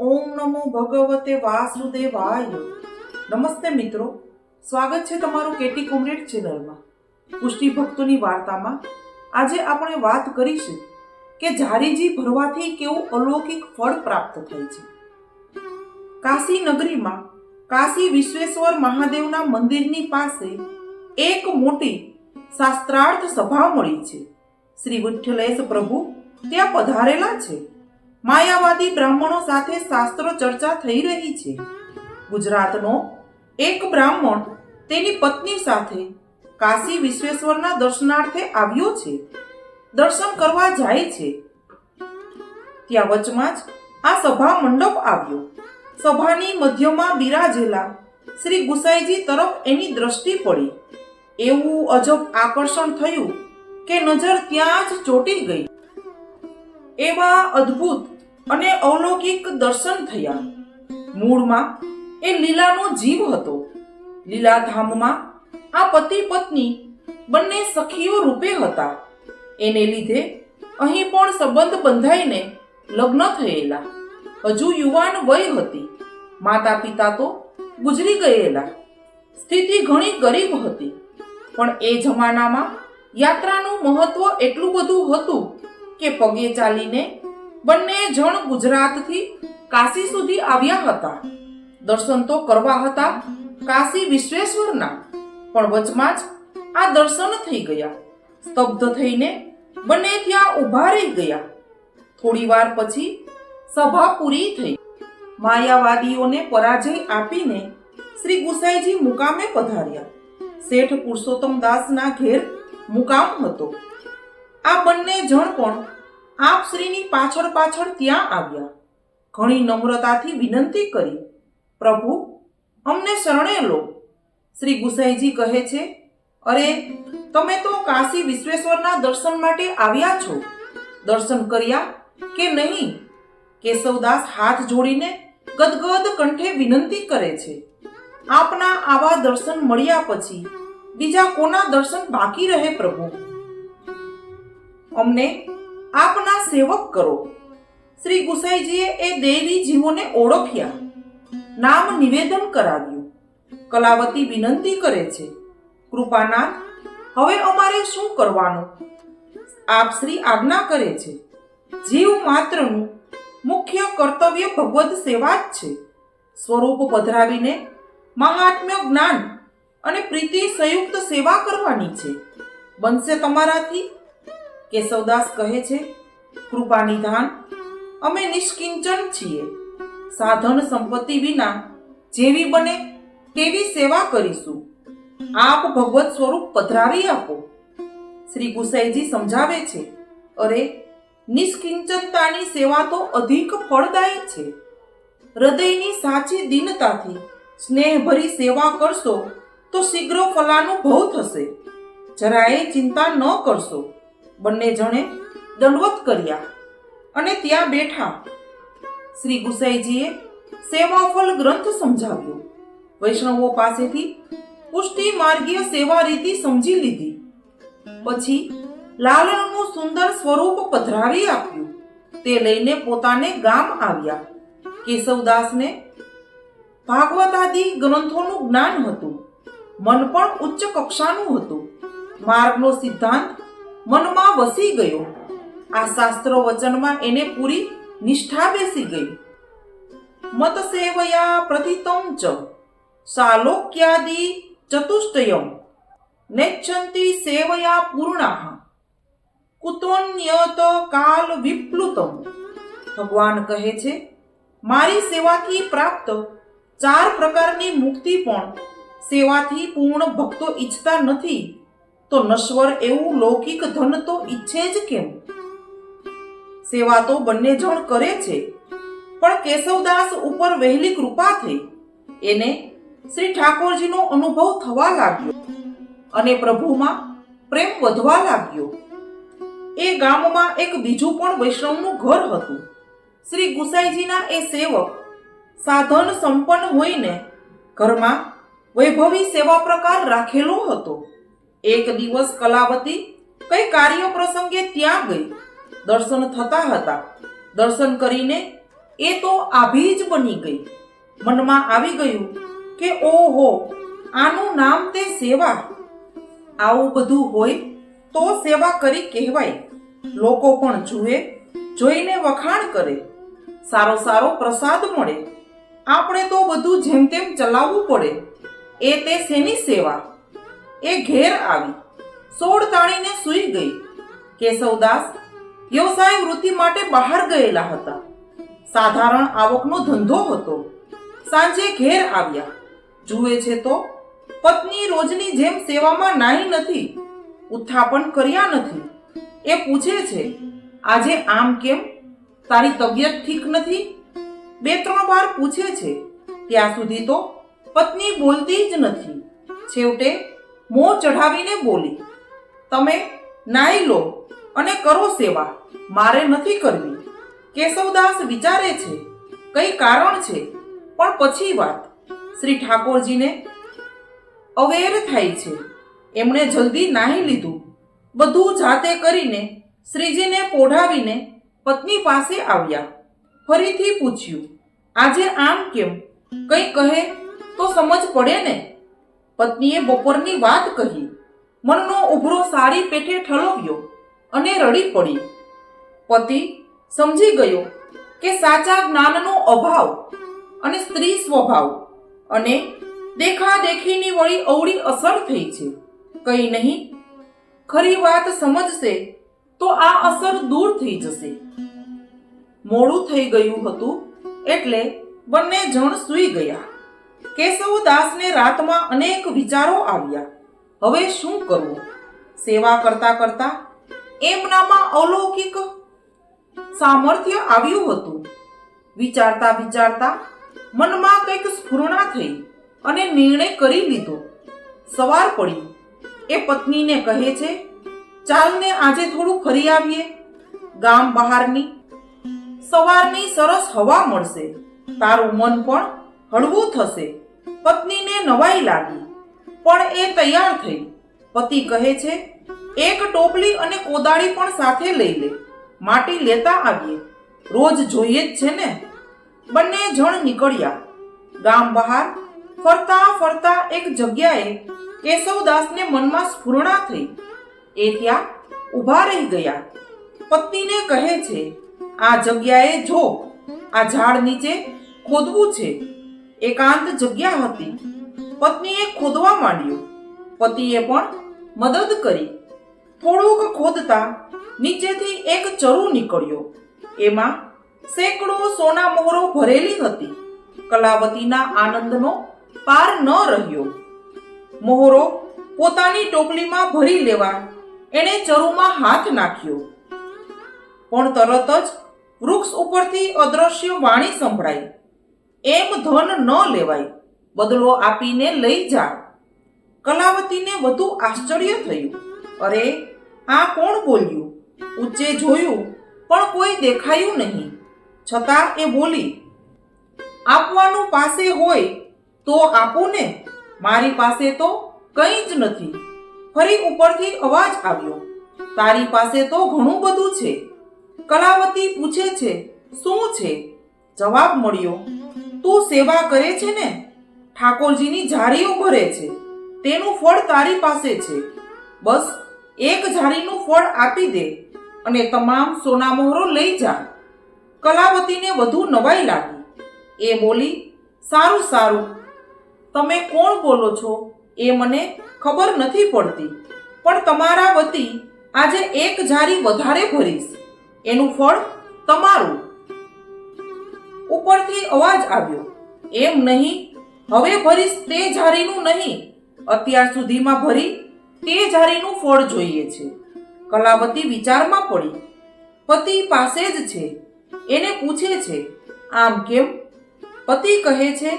ઓમ નમો ભગવતે વાસુદેવાય. નમસ્તે મિત્રો, સ્વાગત છે તમારું કેટી કોમરેડ ચેનલમાં. પુષ્ટિ ભક્તોની વાર્તામાં આજે આપણે વાત કરીશું કે ઝારીજી ભરવાથી કેવું અલૌકિક ફળ પ્રાપ્ત થાય છે. કાશી નગરીમાં કાશી વિશ્વેશ્વર મહાદેવના મંદિરની પાસે એક મોટી શાસ્ત્રાર્થ સભા મળી છે. શ્રી વિઠ્ઠલેશ પ્રભુ ત્યાં પધારેલા છે. માયાવાદી બ્રાહ્મણો સાથે શાસ્ત્રો ચર્ચા થઈ રહી છે. ગુજરાતનો એક બ્રાહ્મણ તેની પત્ની સાથે કાશી વિશ્વેશ્વરના દર્શનાર્થે આવ્યો છે. દર્શન કરવા જાય છે. ત્યાં વચમાં જ આ સભા મંડપ આવ્યો. સભાની મધ્યમાં બિરાજેલા શ્રી ગુસાઈજી તરફ એની દ્રષ્ટિ પડી. એવું અજબ આકર્ષણ થયું કે નજર ત્યાં જ ચોટી ગઈ. એવા અદ્ભુત અને અલૌકિક દર્શન થયા. મૂળમાં એ લીલાનો જીવ હતો. લીલાધામમાં આ પતિ પત્ની બંને સખીઓ રૂપે હતા. એને લીધે અહીં પણ સંબંધ બંધાઈને લગ્ન થયેલા. હજુ યુવાન વય હતી. માતા પિતા તો ગુજરી ગયેલા. સ્થિતિ ઘણી ગરીબ હતી. પણ એ જમાનામાં યાત્રાનું મહત્વ એટલું બધું હતું કે પગે ચાલીને બંને જણ ગુજરાતથી કાશી સુધી આવ્યા હતા. દર્શન તો કરવા હતા કાશી વિશ્વેશ્વરના, પણ વચમાં જ આ દર્શન થઈ ગયા. સ્તબ્ધ થઈને બંને ત્યાં ઊભા રહી ગયા. થોડી વાર પછી સભા પૂરી થઈ. માયાવાદીઓને પરાજય આપીને શ્રી ગુસાઈજી મુકામે પધાર્યા. શેઠ પુરુષોત્તમ દાસના ઘેર મુકામ હતો. આ બંને જણ પણ આપ શ્રીની પાછળ પાછળ ત્યાં આવ્યા. ઘણી નમ્રતાથી વિનંતી કરી, પ્રભુ, અમને શરણે લો. શ્રી ગુસાઈજી કહે છે, અરે, તમે તો કાશી વિશ્વેશ્વરના દર્શન માટે આવ્યા છો. દર્શન કર્યા કે નહીં? કેશવદાસ હાથ જોડીને ગદગદ કંઠે વિનંતી કરે છે, આપના આવા દર્શન મળ્યા પછી બીજા કોના દર્શન બાકી રહે પ્રભુ? અમને આપના સેવક કરો. શ્રી ગુસાઈજીએ એ દેવી જીવોને ઓળખ્યા. નામ નિવેદન કરાવ્યું. કલાવતી વિનંતી કરે છે, કૃપાનાથ, હવે અમારે શું કરવાનું? આપ શ્રી આજ્ઞા કરે છે, જીવ માત્રનું મુખ્ય કર્તવ્ય ભગવદ સેવા જ છે. સ્વરૂપ પધરાવીને મહાત્મ્ય જ્ઞાન અને પ્રીતિ સંયુક્ત સેવા કરવાની છે. બનશે તમારાથી કેશવદાસ કહે છે, કૃપા નિધાન, અમે નિષ્કિંચન છીએ. સાધન સંપત્તિ વિના જેવી બને તેવી સેવા કરીશું. આપ ભગવત સ્વરૂપ પધરાવી આપો. શ્રી ગુસાઈજી સમજાવે છે, અરે, નિષ્કિંચનતાની સેવા તો અધિક ફળદાયી છે. હૃદયની સાચી દીનતાથી સ્નેહભરી સેવા કરશો તો શીઘ્ર ફલાનુભવ થશે. જરાય ચિંતા ન કરશો. બંને જણે દંડવત કર્યા અને ત્યાં બેઠા શ્રી ગુસાઈજીએ સેવાફલ ગ્રંથ સમજાવ્યો. વૈષ્ણવો પાસેથી પુષ્ટિ માર્ગીય સેવા રીતિ સમજી લીધી. પછી લાલણનું સુંદર સ્વરૂપ પધરાવી આપ્યું. તે લઈને પોતાને ગામ આવ્યા. કેશવદાસને ભાગવતાદિ ગ્રંથોનું જ્ઞાન હતું. મન પણ ઉચ્ચ કક્ષાનું હતું. માર્ગનો સિદ્ધાંત મનમાં વસી ગયો. આ શાસ્ત્ર વચનમાં એને પૂરી નિષ્ઠા બેસી ગઈ. મત સેવયા પ્રતિતમ ચ. સાલોક્યાદિ ચતુષ્ટયમ. નેચ્છંતિ સેવયા પૂર્ણાહ. કુતોન્યત કાલ વિપ્લુતમ. ભગવાન કહે છે, મારી સેવાથી પ્રાપ્ત ચાર પ્રકારની મુક્તિ પણ સેવાથી પૂર્ણ ભક્તો ઈચ્છતા નથી. તો નશ્વર એવું લૌકિક ધન તો ઈચ્છે જ કેમ? સેવા તો બંને જણ કરે છે, પણ કેશવદાસ ઉપર વહેલી કૃપા થઈ. એને શ્રી ઠાકોરજીનો અનુભવ થવા લાગ્યો અને પ્રભુમાં પ્રેમ વધવા લાગ્યો. એ ગામમાં એક બીજું પણ વૈષ્ણવનું ઘર હતું. શ્રી ગુસાઈજીના એ સેવક સાધન સંપન્ન હોઈને ઘરમાં વૈભવી સેવા પ્રકાર રાખેલો હતો. એક દિવસ કલાવતી કઈ કાર્ય પ્રસંગે ત્યાં ગઈ. દર્શન થતા હતા. દર્શન કરીને એ તો આભી જ બની ગઈ. મનમાં આવી ગયું કે ઓહો, આનું નામ તે સેવા. આવું બધું હોય તો સેવા કરી કહેવાય. લોકો પણ જુએ, જોઈને વખાણ કરે. સારો સારો પ્રસાદ મળે. આપણે તો બધું જેમ તેમ ચલાવવું પડે. એ તે શેની સેવા? એ ઘેર આવી. સોળ તાણીને સૂઈ ગઈ. કેશવદાસ, વ્યવસાય વૃત્તિ માટે બહાર ગયેલા હતા. સાધારણ આવકનો ધંધો હતો. સાંજે ઘેર આવ્યા. જુએ છે તો, પત્ની રોજની જેમ સેવામાં નાહી નથી, ઉત્થાપન કર્યા નથી. એ પૂછે છે, આજે આમ કેમ? તારી તબિયત ઠીક નથી? બે ત્રણ વાર પૂછે છે. ત્યાં સુધી તો પત્ની બોલતી જ નથી. છેવટે મોં ચઢાવીને બોલી, તમે નાઈ લો અને કરો સેવા. મારે નથી કરવી. કેશવદાસ વિચારે છે, કઈ કારણ છે? પણ પછી વાત. શ્રી ઠાકોરજીને અવેર થાય છે, એમણે જલ્દી નાહી લીધું. બધું જાતે કરીને શ્રીજીને પોઢાવીને પત્ની પાસે આવ્યા. ફરીથી પૂછ્યું, આજે આમ કેમ? કંઈ કહે તો સમજ પડે ને? પત્નીએ બપોરની વાત કહી. મનનો ઉભરો સારી પેઠે ઠલવ્યો અને રડી પડી. પતિ સમજી ગયો કે સાચા જ્ઞાનનો અભાવ અને સ્ત્રી સ્વભાવ અને દેખાદેખીની વળી અવળી અસર થઈ છે. કંઈ નહીં, ખરી વાત સમજશે તો આ અસર દૂર થઈ જશે. મોડું થઈ ગયું હતું એટલે બંને જણ સૂઈ ગયા. કેશવદાસને રાતમાં અનેક વિચારો આવ્યા. હવે શું કરવું? સેવા કરતા કરતા એમનામાં અલૌકિક સામર્થ્ય આવ્યું હતું. વિચારતા વિચારતા મનમાં કંઈક સ્ફૂર્ણા થઈ અને નિર્ણય કરી લીધો. સવાર પડી. એ પત્નીને કહે છે, ચાલને આજે થોડું ફરી આવીએ. ગામ બહારની. સવારની સરસ હવા મળશે. તારું મન પણ હળવું થશે. પત્નીને નવાઈ લાગી. પણ એ તૈયાર થઈ. પતિ કહે છે, એક ટોપલી અને કોદાળી પણ સાથે લઈ લે. માટી લેતા આવીએ. રોજ જોઈએ જ છે ને. બંને જણ નીકળ્યા. ગામ બહાર ફરતા ફરતા એક જગ્યાએ કેશવદાસને મનમાં સ્ફૂર્ણા થઈ. એ ત્યાં ઊભા રહી ગયા. પત્નીને કહે છે, આ જગ્યાએ જો. આ ઝાડ નીચે ખોદવું છે. એકાંત જગ્યા હતી. પત્નીએ ખોદવા માંડ્યું. પતિએ પણ મદદ કરી. થોડુંક ખોદતા નીચેથી એક ચરુ નીકળ્યો. એમાં સેંકડો સોના મોહરો ભરેલી હતી. કલાવતીના આનંદનો પાર ન રહ્યો. મોહરો પોતાની ટોપલીમાં ભરી લેવા એણે ચરુમાં હાથ નાખ્યો. પણ તરત જ વૃક્ષ ઉપરથી અદ્રશ્ય વાણી સંભળાઈ. એમ ધન ન લેવાય. બદલો આપીને લઈ જા. કલાવતીને વધુ આશ્ચર્ય થયું. અરે, આ કોણ બોલ્યું? ઊંચે જોયું, પણ કોઈ દેખાયું નહીં. છતાં એ બોલી, આપવાનું પાસે હોય તો આપો ને. મારી પાસે તો કંઈ જ નથી. ફરી ઉપરથી અવાજ આવ્યો, તારી પાસે તો ઘણું બધું છે. કલાવતી પૂછે છે, શું છે? જવાબ મળ્યો તું સેવા કરે છે ને? ઠાકોરજીની જારીઓ ભરે છે. તેનું ફળ તારી પાસે છે. બસ એક જારીનું ફળ આપી દે અને તમામ સોના મોહરો લઈ જા. કલાવતીને વધુ નવાઈ લાગી. એ બોલી, સારું સારું. તમે કોણ બોલો છો? એ મને ખબર નથી પડતી. પણ તમારા વતી આજે એક જારી વધારે ભરીશ. એનું ફળ તમારું. ઉપરથી અવાજ આવ્યો, એમ નહીં, હવે ભરીશ તે ઝારીનું નહીં. અત્યાર સુધીમાં ભરી તે ઝારીનું ફળ જોઈએ છે. કલાવતી વિચારમાં પડી, પતિ પાસે જ છે. એને પૂછે છે, આમ કેમ? પતિ કહે છે,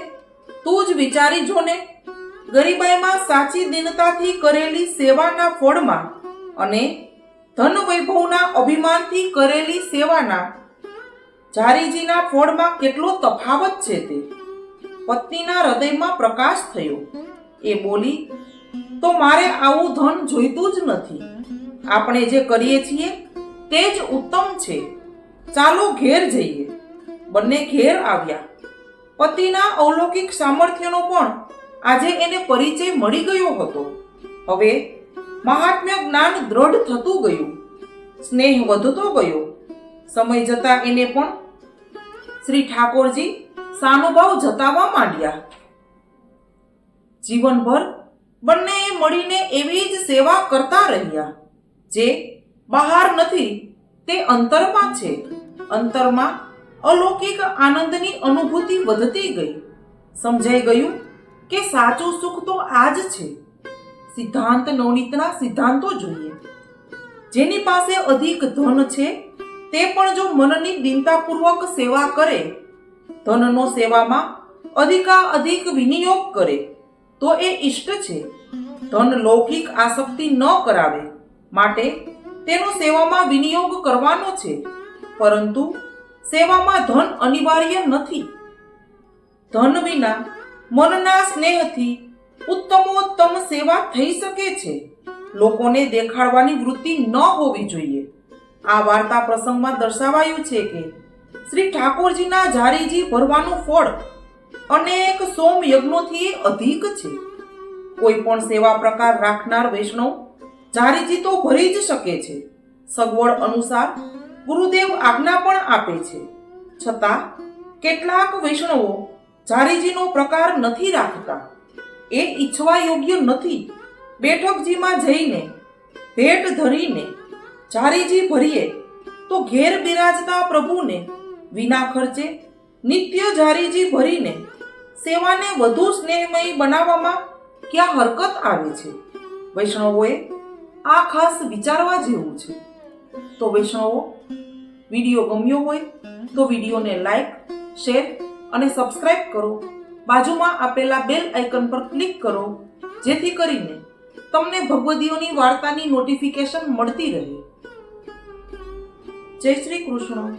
તું જ વિચારી જો ને, ગરીબાઈમાં સાચી દિનતાથી કરેલી સેવાના ફળમાં અને ધન વૈભવના અભિમાનથી કરેલી સેવાના જારીજીના ફળમાં કેટલો તફાવત છે તે? પત્નીના હૃદયમાં પ્રકાશ થયો. એ બોલી, તો મારે આવું ધન જોઈતું જ નથી. આપણે જે કરીએ છીએ તે જ ઉત્તમ છે. ચાલો ઘેર જઈએ. બંને ઘેર આવ્યા. પતિના અવલૌકિક સામર્થ્યનો પણ આજે એને પરિચય મળી ગયો હતો. હવે મહાત્મ્ય જ્ઞાન દ્રઢ થતું ગયું. સ્નેહ વધતો ગયો. સમય જતાં એને પણ શ્રી ઠાકોરજી સાનુભાવ જતાવવા માંડ્યા. જીવનભર બંને મળીને એવી જ સેવા કરતા રહ્યા, જે બહાર નથી, તે અંતરમાં છે. અંતરમાં અલૌકિક આનંદની અનુભૂતિ વધતી ગઈ. સમજાઈ ગયું કે સાચું સુખ તો આ જ છે. સિદ્ધાંત નવનીતના સિદ્ધાંતો જોઈએ. જેની પાસે અધિક ધન છે તે પણ જો મનની દિનતાપૂર્વક સેવા કરે, ધનનો સેવામાં અધિકા અધિક વિનિયોગ કરે, તો એ ઇષ્ટ છે. ધન લૌકિક આસક્તિ ન કરાવે માટે તેનો સેવામાં વિનિયોગ કરવાનો છે. પરંતુ સેવામાં ધન અનિવાર્ય નથી. ધન વિના મનના સ્નેહથી ઉત્તમોત્તમ સેવા થઈ શકે છે. લોકોને દેખાડવાની વૃત્તિ ન હોવી જોઈએ. આ વાર્તા પ્રસંગમાં દર્શાવાયું છે કે શ્રી ઠાકોરજીના જારીજી ભરવાનું ફળ અનેક સોમ યજ્ઞોથી અધિક છે. કોઈ પણ સેવા પ્રકાર રાખનાર વૈષ્ણવ જારીજી તો ભરી જ શકે છે. સગવડ અનુસાર ગુરુદેવ આજ્ઞા પણ આપે છે. છતાં કેટલાક વૈષ્ણવો જારીજીનો પ્રકાર નથી રાખતા. એ ઈચ્છવા યોગ્ય નથી. બેઠકજીમાં જઈને ભેટ ધરીને જારીજી ભરીએ, તો ઘેર બિરાજતા પ્રભુને વિના ખર્ચે નિત્ય જારીજી ભરીને સેવાને વધુ સ્નેહમય બનાવવામાં ક્યાં હરકત આવે છે? વૈષ્ણવોએ આ ખાસ વિચારવા જેવું છે. તો વૈષ્ણવો, વીડિયો ગમ્યો હોય તો વિડીયોને લાઈક, શેર અને સબસ્ક્રાઇબ કરો. બાજુમાં આપેલા બેલ આઇકન પર ક્લિક કરો, જેથી કરીને તમને ભગવદીઓની વાર્તાની નોટિફિકેશન મળતી રહે. જય શ્રી કૃષ્ણ.